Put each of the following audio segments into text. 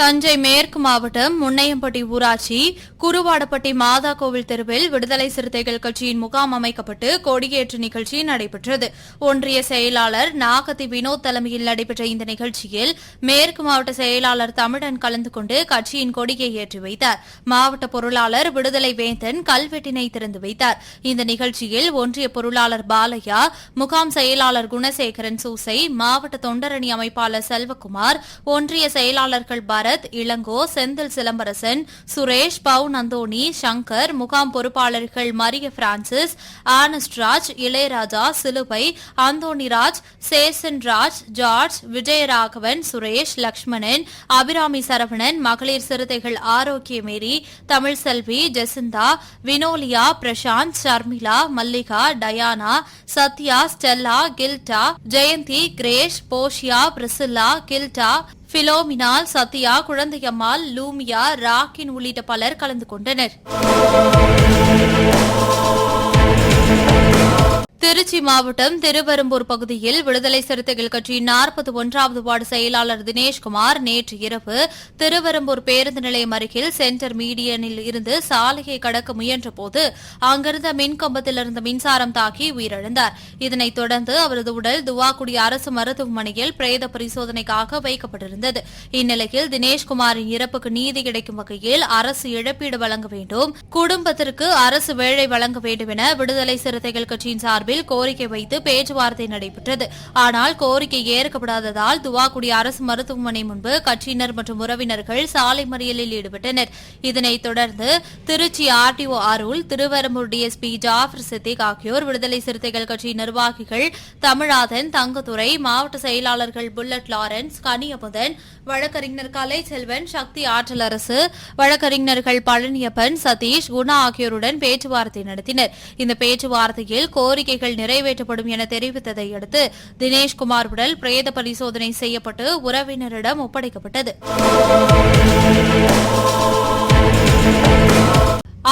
தஞ்சை மேற்கு மாவட்டம் முன்னையம்பட்டி ஊராட்சி குருவாடப்பட்டி மாதா கோவில் தெருவில் விடுதலை சிறுத்தைகள் கட்சியின் முகாம் அமைக்கப்பட்டு கொடியேற்று நிகழ்ச்சி நடைபெற்றது. ஒன்றிய செயலாளர் நாகத்தி வினோத் தலைமையில் நடைபெற்ற இந்த நிகழ்ச்சியில் மேற்கு மாவட்ட செயலாளர் தமிழன் கலந்து கொண்டு கட்சியின் கொடியை ஏற்றி வைத்தார். மாவட்ட பொருளாளர் விடுதலை வேந்தன் கல்வெட்டினை திறந்து வைத்தார். இந்த நிகழ்ச்சியில் ஒன்றிய பொருளாளர் பாலையா முகாம் செயலாளர் குணசேகரன் சூசை மாவட்ட தொண்டரணி அமைப்பாளர் செல்வகுமார் ஒன்றிய செயலாளர்கள் பரத் இளங்கோ செந்தில் சிலம்பரசன் சுரேஷ் பவுன் நந்தோனி சங்கர் முகாம் பொறுப்பாளர்கள் Maria Francis Honestraj Ilaiyaraja Siluvai Anthonyraj Sesan Raj George Vijayaraghavan Suresh Lakshmanan Abirami Saravanan Magalir Siruthaigal Arokiyamary Tamilselvi Jesintha Vinolia Prashanth Sharmila Mallika Diana Sathya Stella Gilda Jayanthi Grace போஷியா Priscilla Gilda Philominal Sathya Kuzhandaiammal Lumiya Rakkin உள்ளிட்ட பலர் கலந்து கொண்டனர். திருச்சி மாவட்டம் திருவெரும்பூர் பகுதியில் விடுதலை சிறுத்தைகள் கட்சியின் நாற்பத்தி ஒன்றாவது வார்டு செயலாளர் தினேஷ்குமார் நேற்று இரவு திருவெரும்பூர் பேருந்து நிலையம் அருகில் சென்டர் மீடியனில் இருந்து சாலையை கடக்க முயன்றபோது அங்கிருந்த மின்கம்பத்திலிருந்து மின்சாரம் தாக்கி உயிரிழந்தார். இதனைத் தொடர்ந்து அவரது உடல் துவாக்குடி அரசு மருத்துவமனையில் பிரேத பரிசோதனைக்காக வைக்கப்பட்டிருந்தது. இந்நிலையில் தினேஷ்குமாரின் இறப்புக்கு நீதி கிடைக்கும் வகையில் அரசு இழப்பீடு வழங்க வேண்டும் குடும்பத்திற்கு அரசு வேலை வழங்க வேண்டும் என விடுதலை சிறுத்தைகள் கட்சியின் சார்பில் கோரிக்கை வைத்து பேச்சுவார்த்தை நடைபெற்றது. ஆனால் கோரிக்கை ஏற்கப்படாததால் துவாக்குடி அரசு மருத்துவமனை முன்பு கட்சியினர் மற்றும் உறவினர்கள் சாலை மறியலில் ஈடுபட்டனர். இதனைத் தொடர்ந்து திருச்சி ஆர்டிஓ அருள் திருவரம்பூர் டிஎஸ்பி ஜாஃபர் சித்திக் ஆகியோர் விடுதலை சிறுத்தைகள் கட்சி நிர்வாகிகள் தமிழாதன் தங்கத்துறை மாவட்ட செயலாளர்கள் புல்லட் லாரன்ஸ் கனியமுதன் வழக்கறிஞர் கலை செல்வன் சக்தி ஆற்றல் அரசு வழக்கறிஞர்கள் பழனியப்பன் சதீஷ் குணா ஆகியோருடன் பேச்சுவார்த்தை நடத்தினர். இந்த பேச்சுவார்த்தையில் கோரிக்கைகள் நிறைவேற்றப்படும் என தெரிவித்ததை அடுத்து தினேஷ்குமார் உடல் பிரேத பரிசோதனை செய்யப்பட்டு உறவினரிடம் ஒப்படைக்கப்பட்டது.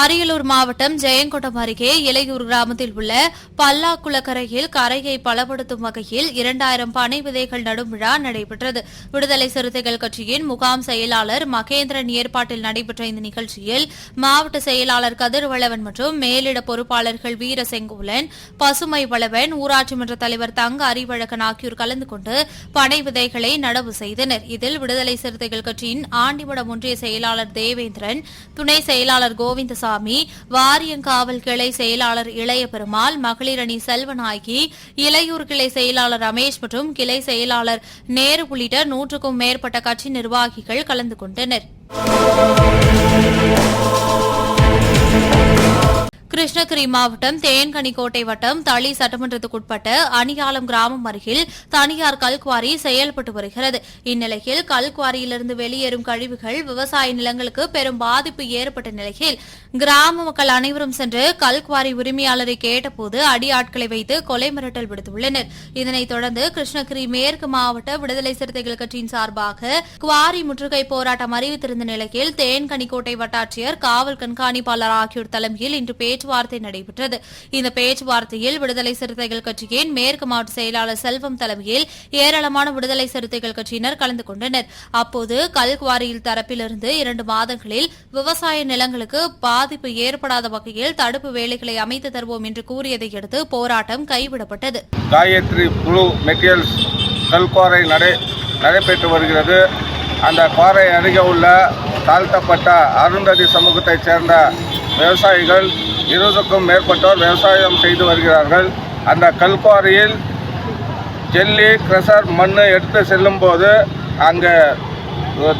அரியலூர் மாவட்டம் ஜெயங்கொண்டம் அருகே இலையூர் கிராமத்தில் உள்ள பல்லாக்குளக்கரையில் கரையை பலப்படுத்தும் வகையில் இரண்டாயிரம் பனை விதைகள் நடும் விழா நடைபெற்றது. விடுதலை சிறுத்தைகள் கட்சியின் முகாம் செயலாளர் மகேந்திரன் ஏற்பாட்டில் நடைபெற்ற இந்த நிகழ்ச்சியில் மாவட்ட செயலாளர் கதிர்வளவன் மற்றும் மேலிட பொறுப்பாளர்கள் வீர செங்கோலன் பசுமை வளவன் ஊராட்சி மன்ற தலைவர் தங்க அறிவழகன் ஆகியோர் கலந்து கொண்டு பனை விதைகளை நடவு செய்தனர். இதில் விடுதலை சிறுத்தைகள் கட்சியின் ஆண்டிமடம் ஒன்றிய செயலாளர் தேவேந்திரன் துணை செயலாளர் கோவிந்தசாமி வாரியங்காவல் கிளை செயலாளர் இளைய பெருமாள் மகளிரணி செல்வநாயகி இளையூர் கிளை செயலாளர் ரமேஷ் மற்றும் கிளை செயலாளர் நேரு உள்ளிட்ட நூற்றுக்கும் மேற்பட்ட கட்சி நிர்வாகிகள் கலந்து கொண்டனர். கிருஷ்ணகிரி மாவட்டம் தேன்கனிக்கோட்டை வட்டம் தளி சட்டமன்றத்துக்குட்பட்ட அணியாலம் கிராமம் அருகில் தனியார் கல்குவாரி செயல்பட்டு வருகிறது. இந்நிலையில் கல்குவாரியிலிருந்து வெளியேறும் கழிவுகள் விவசாய நிலங்களுக்கு பெரும் பாதிப்பு ஏற்பட்ட நிலையில் கிராம மக்கள் அனைவரும் சென்று கல்குவாரி உரிமையாளரை கேட்டபோது அடியாட்களை வைத்து கொலை மிரட்டல் விடுத்துள்ளனர். இதனைத் தொடர்ந்து கிருஷ்ணகிரி மேற்கு மாவட்ட விடுதலை சிறுத்தைகள் கட்சியின் சார்பாக குவாரி முற்றுகை போராட்டம் அறிவித்திருந்த நிலையில் தேன்கனிக்கோட்டை வட்டாட்சியர் காவல் கண்காணிப்பாளர் ஆகியோர் தலைமையில் இன்று பேச்சு பேச்சுவார்த்தை நடைபெற்றது. இந்த பேச்சுவார்த்தையில் விடுதலை சிறுத்தைகள் கட்சியின் மேற்கு மாவட்ட செயலாளர் செல்வம் தலைமையில் ஏராளமான விடுதலை சிறுத்தைகள் கட்சியினர் கலந்து கொண்டனர். அப்போது கல்குவாரியில் தரப்பிலிருந்து இரண்டு மாதங்களில் விவசாய நிலங்களுக்கு பாதிப்பு ஏற்படாத வகையில் தடுப்பு வேலைகளை அமைத்து தருவோம் என்று கூறியதை அடுத்து போராட்டம் கைவிடப்பட்டது. காயத்ரி புழு மெட்டீரியல்ஸ் கல்குவாரை நடை நடைபெற்று வருகிறது. அந்த பாறை அருகே உள்ள தாழ்த்தப்பட்ட அருந்ததி சமூகத்தைச் சேர்ந்த விவசாயிகள் இருபதுக்கும் மேற்பட்டோர் விவசாயம் செய்து வருகிறார்கள். அந்த கல்குவாரியில் ஜெல்லி கிரஷர் மண் எடுத்து செல்லும்போது அங்கே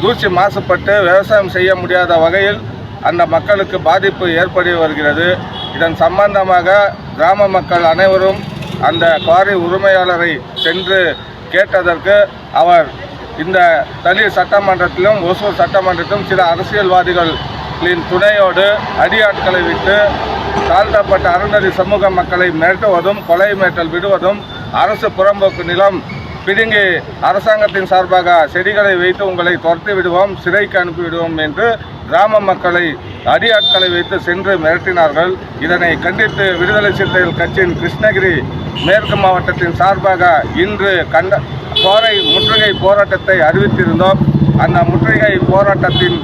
தூசி மாசுபட்டு விவசாயம் செய்ய முடியாத வகையில் அந்த மக்களுக்கு பாதிப்பு ஏற்படி வருகிறது. இதன் சம்பந்தமாக கிராம மக்கள் அனைவரும் அந்த குவாரி உரிமையாளரை சென்று கேட்டதற்கு அவர் இந்த தளி சட்டமன்றத்திலும் ஒசூர் சட்டமன்றத்திலும் சில அரசியல்வாதிகள் அரசியல்வாதிகளின் துணையோடு அடியாட்களை விட்டு தாழ்த்தப்பட்ட அருந்ததி சமூக மக்களை மிரட்டுவதும் கொலை மிரட்டல் விடுவதும் அரசு புறம்போக்கு நிலம் பிடுங்கி அரசாங்கத்தின் சார்பாக செடிகளை வைத்து உங்களை துரத்தி விடுவோம் சிறைக்கு அனுப்பிவிடுவோம் என்று கிராம மக்களை அடியாட்களை வைத்து சென்று மிரட்டினார்கள். இதனை கண்டித்து விடுதலை சிறுத்தைகள் கட்சியின் கிருஷ்ணகிரி மேற்கு மாவட்டத்தின் சார்பாக இன்று கண்ட கோரை முற்றுகை போராட்டத்தை அறிவித்திருந்தோம். அந்த முற்றுகை போராட்டத்தின்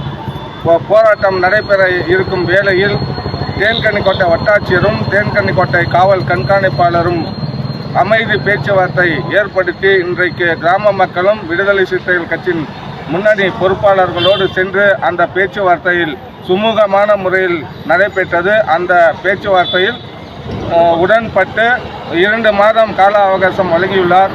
போராட்டம் நடைபெற இருக்கும் வேளையில் தேன்கனிக்கோட்டை வட்டாட்சியரும் தேன்கனிக்கோட்டை காவல் கண்காணிப்பாளரும் அமைதி பேச்சுவார்த்தை ஏற்படுத்தி இன்றைக்கு கிராம மக்களும் விடுதலை சிறுத்தைகள் கட்சியின் முன்னணி பொறுப்பாளர்களோடு சென்று அந்த பேச்சுவார்த்தையில் சுமூகமான முறையில் நடைபெற்றது. அந்த பேச்சுவார்த்தையில் உடன்பட்டு இரண்டு மாதம் கால அவகாசம் வழங்கியுள்ளார்.